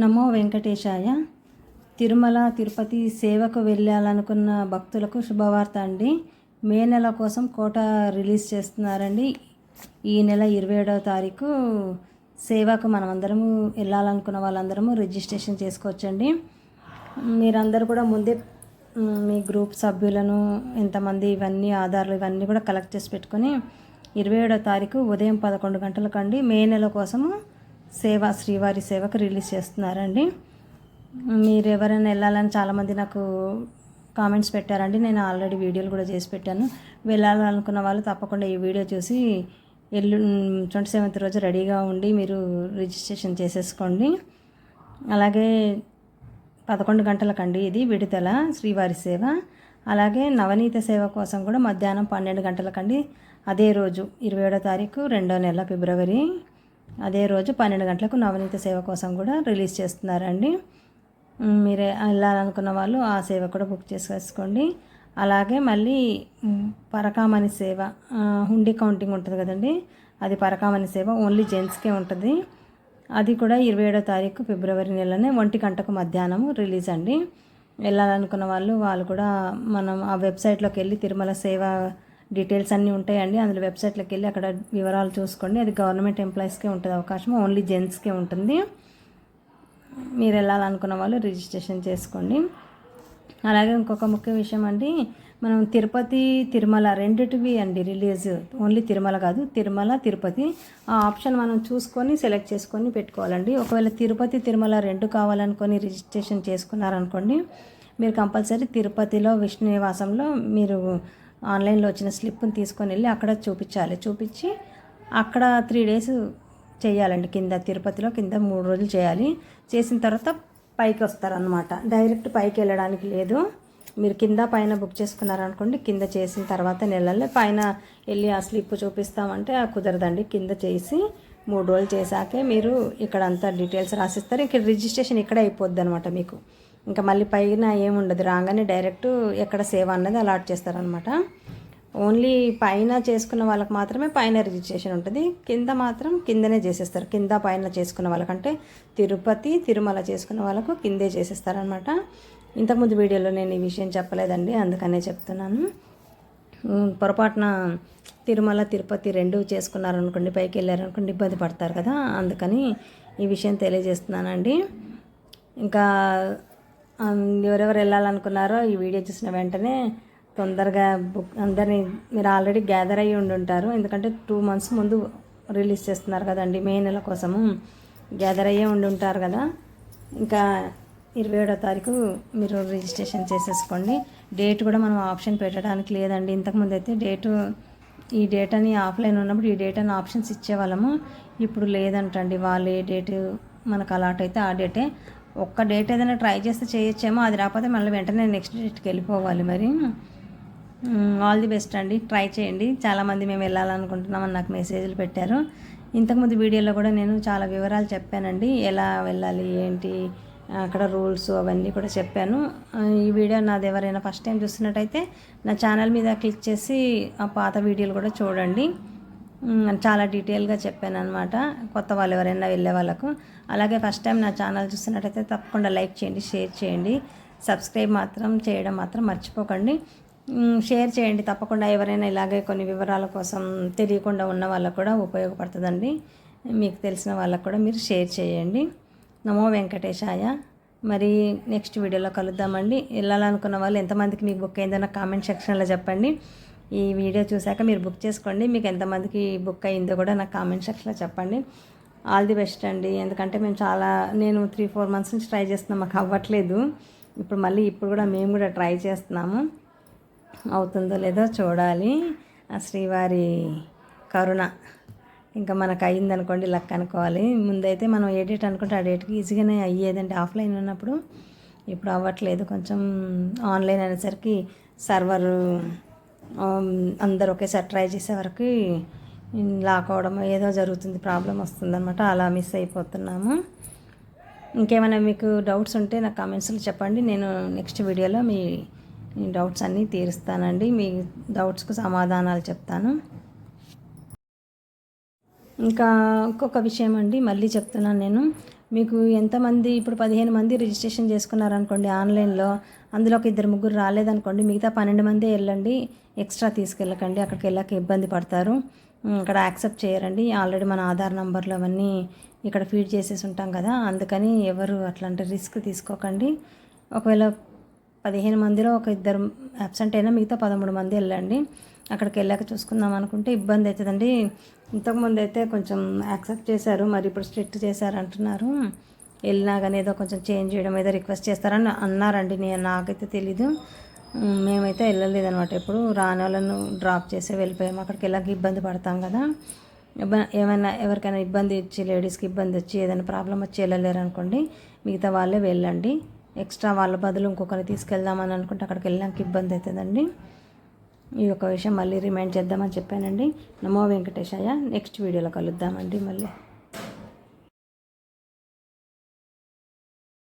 నమో వెంకటేశాయ. తిరుమల తిరుపతి సేవకు వెళ్ళాలనుకున్న భక్తులకు శుభవార్త అండి. మే నెల కోసం కోట రిలీజ్ చేస్తున్నారండి. ఈ నెల ఇరవై ఏడవ తారీఖు సేవకు మనమందరము వెళ్ళాలనుకున్న వాళ్ళందరము రిజిస్ట్రేషన్ చేసుకోవచ్చండి. మీరందరూ కూడా ముందే మీ గ్రూప్ సభ్యులను ఎంతమంది ఇవన్నీ ఆధార్లు ఇవన్నీ కూడా కలెక్ట్ చేసి పెట్టుకొని ఇరవై ఏడో తారీఖు ఉదయం పదకొండు గంటలకండి మే నెల కోసము సేవ శ్రీవారి సేవకు రిలీజ్ చేస్తున్నారండి. మీరు ఎవరైనా వెళ్ళాలని చాలామంది నాకు కామెంట్స్ పెట్టారండి. నేను ఆల్రెడీ వీడియోలు కూడా చేసి పెట్టాను. వెళ్ళాలనుకున్న వాళ్ళు తప్పకుండా ఈ వీడియో చూసి ఎల్లు ట్వంటీ సెవెంత్ రోజు రెడీగా ఉండి మీరు రిజిస్ట్రేషన్ చేసేసుకోండి. అలాగే పదకొండు గంటలకండి ఇది విడుదల శ్రీవారి సేవ. అలాగే నవనీత సేవ కోసం కూడా మధ్యాహ్నం పన్నెండు గంటలకండి. అదే రోజు ఇరవై ఏడో తారీఖు రెండో నెల ఫిబ్రవరి. అదే రోజు పన్నెండు గంటలకు నవనీత సేవ కోసం కూడా రిలీజ్ చేస్తున్నారండి. మీరు మీరే వెళ్ళాలనుకున్న వాళ్ళు ఆ సేవ కూడా బుక్ చేసేసుకోండి. అలాగే మళ్ళీ పరకామణి సేవ హుండీ కౌంటింగ్ ఉంటుంది కదండి. అది పరకామణి సేవ ఓన్లీ జెంట్స్కే ఉంటుంది. అది కూడా ఇరవై ఏడో తారీఖు ఫిబ్రవరి నెలనే ఒంటి గంటకు మధ్యాహ్నం రిలీజ్ అండి. వెళ్ళాలనుకున్న వాళ్ళు వాళ్ళు కూడా మనం ఆ వెబ్సైట్లోకి వెళ్ళి తిరుమల సేవ డీటెయిల్స్ అన్నీ ఉంటాయండి. అందులో వెబ్సైట్లోకి వెళ్ళి అక్కడ వివరాలు చూసుకోండి. అది గవర్నమెంట్ ఎంప్లాయీస్కే ఉంటుంది అవకాశం. ఓన్లీ జెంట్స్కే ఉంటుంది. మీరు వెళ్ళాలనుకున్న వాళ్ళు రిజిస్ట్రేషన్ చేసుకోండి. అలాగే ఇంకొక ముఖ్య విషయం అండి. మనం తిరుపతి తిరుమల రెండిటివి అండి రిలీజ్. ఓన్లీ తిరుమల కాదు తిరుమల తిరుపతి. ఆ ఆప్షన్ మనం చూసుకొని సెలెక్ట్ చేసుకొని పెట్టుకోవాలండి. ఒకవేళ తిరుపతి తిరుమల రెండు కావాలనుకొని రిజిస్ట్రేషన్ చేసుకున్నారనుకోండి మీరు కంపల్సరీ తిరుపతిలో విష్ణు నివాసంలో మీరు ఆన్లైన్లో వచ్చిన స్లిప్ని తీసుకొని వెళ్ళి అక్కడ చూపించాలి. చూపించి అక్కడ త్రీ డేస్ చేయాలండి. కింద తిరుపతిలో కింద మూడు రోజులు చేయాలి. చేసిన తర్వాత పైకి వస్తారనమాట డైరెక్ట్ పైకి వెళ్ళడానికి లేదు. మీరు కింద పైన బుక్ చేసుకున్నారనుకోండి కింద చేసిన తర్వాత నెలల్లో పైన వెళ్ళి ఆ స్లిప్ చూపిస్తామంటే ఆ కుదరదండి. కింద చేసి మూడు రోజులు చేశాకే మీరు ఇక్కడ అంతా డీటెయిల్స్ రాసిస్తారు. ఇక్కడ రిజిస్ట్రేషన్ ఇక్కడే అయిపోద్ది అనమాట మీకు. ఇంకా మళ్ళీ పైన ఏముండదు రాగానే డైరెక్ట్ ఎక్కడ సేవ అన్నది అలాట్ చేస్తారనమాట. ఓన్లీ పైన చేసుకున్న వాళ్ళకి మాత్రమే పైన రిజిస్ట్రేషన్ ఉంటుంది. కింద మాత్రం కిందనే చేసేస్తారు. కింద పైన చేసుకున్న వాళ్ళకంటే తిరుపతి తిరుమల చేసుకున్న వాళ్ళకు కిందే చేసేస్తారనమాట. ఇంతకుముందు వీడియోలో నేను ఈ విషయం చెప్పలేదండి అందుకనే చెప్తున్నాను. పొరపాటున తిరుమల తిరుపతి రెండు చేసుకున్నారనుకోండి పైకి వెళ్ళారనుకోండి ఇబ్బంది పడతారు కదా అందుకని ఈ విషయం తెలియజేస్తున్నానండి. ఇంకా ఎవరెవరు వెళ్ళాలనుకున్నారో ఈ వీడియో చూసిన వెంటనే తొందరగా బుక్ అందరినీ మీరు ఆల్రెడీ గ్యాదర్ అయ్యి ఉండి ఉంటారు ఎందుకంటే టూ మంత్స్ ముందు రిలీజ్ చేస్తున్నారు కదండి మే నెల కోసము. గ్యాదర్ అయ్యే ఉండి ఉంటారు కదా. ఇంకా ఇరవై ఏడో తారీఖు మీరు రిజిస్ట్రేషన్ చేసేసుకోండి. డేట్ కూడా మనం ఆప్షన్ పెట్టడానికి లేదండి. ఇంతకుముందు అయితే డేటు ఈ డేట్ అని ఆఫ్లైన్ ఉన్నప్పుడు ఈ డేట్ అని ఆప్షన్స్ ఇచ్చేవాళ్ళము. ఇప్పుడు లేదంటండి వాళ్ళు ఏ డేట్ మనకు అలాట్ అయితే ఆ డేటే ఒక్క డేట్ ఏదైనా ట్రై చేస్తే చేయొచ్చేమో అది రాకపోతే మళ్ళీ వెంటనే నెక్స్ట్ డేట్కి వెళ్ళిపోవాలి మరి. ఆల్ ది బెస్ట్ అండి. ట్రై చేయండి. చాలామంది మేము వెళ్ళాలనుకుంటున్నామని నాకు మెసేజ్లు పెట్టారు. ఇంతకుముందు వీడియోలో కూడా నేను చాలా వివరాలు చెప్పానండి. ఎలా వెళ్ళాలి ఏంటి అక్కడ రూల్స్ అవన్నీ కూడా చెప్పాను. ఈ వీడియో నాది ఎవరైనా ఫస్ట్ టైం చూస్తున్నట్టయితే నా ఛానల్ మీద క్లిక్ చేసి ఆ పాత వీడియోలు కూడా చూడండి. చాలా డీటెయిల్గా చెప్పాను అనమాట కొత్త వాళ్ళు ఎవరైనా వెళ్ళే వాళ్ళకు. అలాగే ఫస్ట్ టైం నా ఛానల్ చూస్తున్నట్టయితే తప్పకుండా లైక్ చేయండి షేర్ చేయండి. సబ్స్క్రైబ్ మాత్రం చేయడం మాత్రం మర్చిపోకండి. షేర్ చేయండి. తప్పకుండా ఎవరైనా ఇలాగే కొన్ని వివరాల కోసం తెలియకుండా ఉన్న వాళ్ళకు కూడా ఉపయోగపడుతుందండి. మీకు తెలిసిన వాళ్ళకు కూడా మీరు షేర్ చేయండి. నమో వెంకటేశాయ. మరి నెక్స్ట్ వీడియోలో కలుద్దామండి. వెళ్ళాలనుకున్న వాళ్ళు ఎంతమందికి మీకు బుక్ అయిందో కామెంట్ సెక్షన్లో చెప్పండి. ఈ వీడియో చూశాక మీరు బుక్ చేసుకోండి. మీకు ఎంతమందికి బుక్ అయిందో కూడా నాకు కామెంట్ సెక్షన్లో చెప్పండి. ఆల్ ది బెస్ట్ అండి. ఎందుకంటే మేము చాలా నేను త్రీ ఫోర్ మంత్స్ నుంచి ట్రై చేస్తున్నాం మాకు అవ్వట్లేదు. ఇప్పుడు మళ్ళీ ఇప్పుడు కూడా మేము కూడా ట్రై చేస్తున్నాము. అవుతుందో లేదో చూడాలి. ఆ శ్రీవారి కరుణ. ఇంకా మనకు అయిందనుకోండి అనుకోండి లక్ అనుకోవాలి. ముందైతే మనం ఏ డేట్ అనుకుంటే ఆ డేట్కి ఈజీగానే అయ్యేదండి. ఆఫ్లైన్ ఉన్నప్పుడు. ఇప్పుడు అవ్వట్లేదు. కొంచెం ఆన్లైన్ అనేసరికి సర్వరు అందరు ఒకేసారి ట్రై చేసే వరకు లాక్ అవడం ఏదో జరుగుతుంది ప్రాబ్లం వస్తుందన్నమాట. అలా మిస్ అయిపోతున్నాము. ఇంకేమైనా మీకు డౌట్స్ ఉంటే నాకు కామెంట్స్లో చెప్పండి. నేను నెక్స్ట్ వీడియోలో మీ డౌట్స్ అన్నీ తీరుస్తానండి. మీ డౌట్స్కు సమాధానాలు చెప్తాను. ఇంకా ఇంకొక విషయం అండి మళ్ళీ చెప్తున్నాను నేను. మీకు ఎంతమంది ఇప్పుడు పదిహేను మంది రిజిస్ట్రేషన్ చేసుకున్నారనుకోండి ఆన్లైన్లో అందులో ఒక ఇద్దరు ముగ్గురు రాలేదనుకోండి మిగతా పన్నెండు మంది వెళ్ళండి ఎక్స్ట్రా తీసుకెళ్ళకండి అక్కడికి వెళ్ళాక ఇబ్బంది పడతారు. అక్కడ ఇక్కడ యాక్సెప్ట్ చేయరండి. ఆల్రెడీ మన ఆధార్ నంబర్లు అవన్నీ ఇక్కడ ఫీడ్ చేసేసి ఉంటాం కదా అందుకని ఎవరు అట్లాంటి రిస్క్ తీసుకోకండి. ఒకవేళ పదిహేను మందిలో ఒక ఇద్దరు అబ్సెంట్ అయినా మిగతా పదమూడు మంది వెళ్ళండి. అక్కడికి వెళ్ళాక చూసుకుందాం అనుకుంటే ఇబ్బంది అవుతుందండి. ఇంతకుముందు అయితే కొంచెం యాక్సెప్ట్ చేశారు మరి ఇప్పుడు స్ట్రిక్ట్ చేశారు అంటున్నారు. వెళ్ళినా కానీ ఏదో కొంచెం చేంజ్ చేయడం ఏదో రిక్వెస్ట్ చేస్తారని అన్నారండి నేను నాకైతే తెలీదు. మేమైతే వెళ్ళలేదనమాట ఎప్పుడు రాని వాళ్ళను డ్రాప్ చేసి వెళ్ళిపోయాము అక్కడికి వెళ్ళాక ఇబ్బంది పడతాం కదా. ఏమైనా ఎవరికైనా ఇబ్బంది వచ్చి లేడీస్కి ఇబ్బంది వచ్చి ఏదైనా ప్రాబ్లం వచ్చి వెళ్ళలేరు అనుకోండి మిగతా వాళ్ళే వెళ్ళండి. ఎక్స్ట్రా వాళ్ళ బదులు ఇంకొకరిని తీసుకెళ్దామని అనుకుంటే అక్కడికి వెళ్ళాక ఇబ్బంది అవుతుందండి. ఈ యొక్క విషయం మళ్ళీ రిమైండ్ చేద్దామని చెప్పానండి. నమో వెంకటేశయ్య నెక్స్ట్ వీడియోలో కలుద్దామండి మళ్ళీ.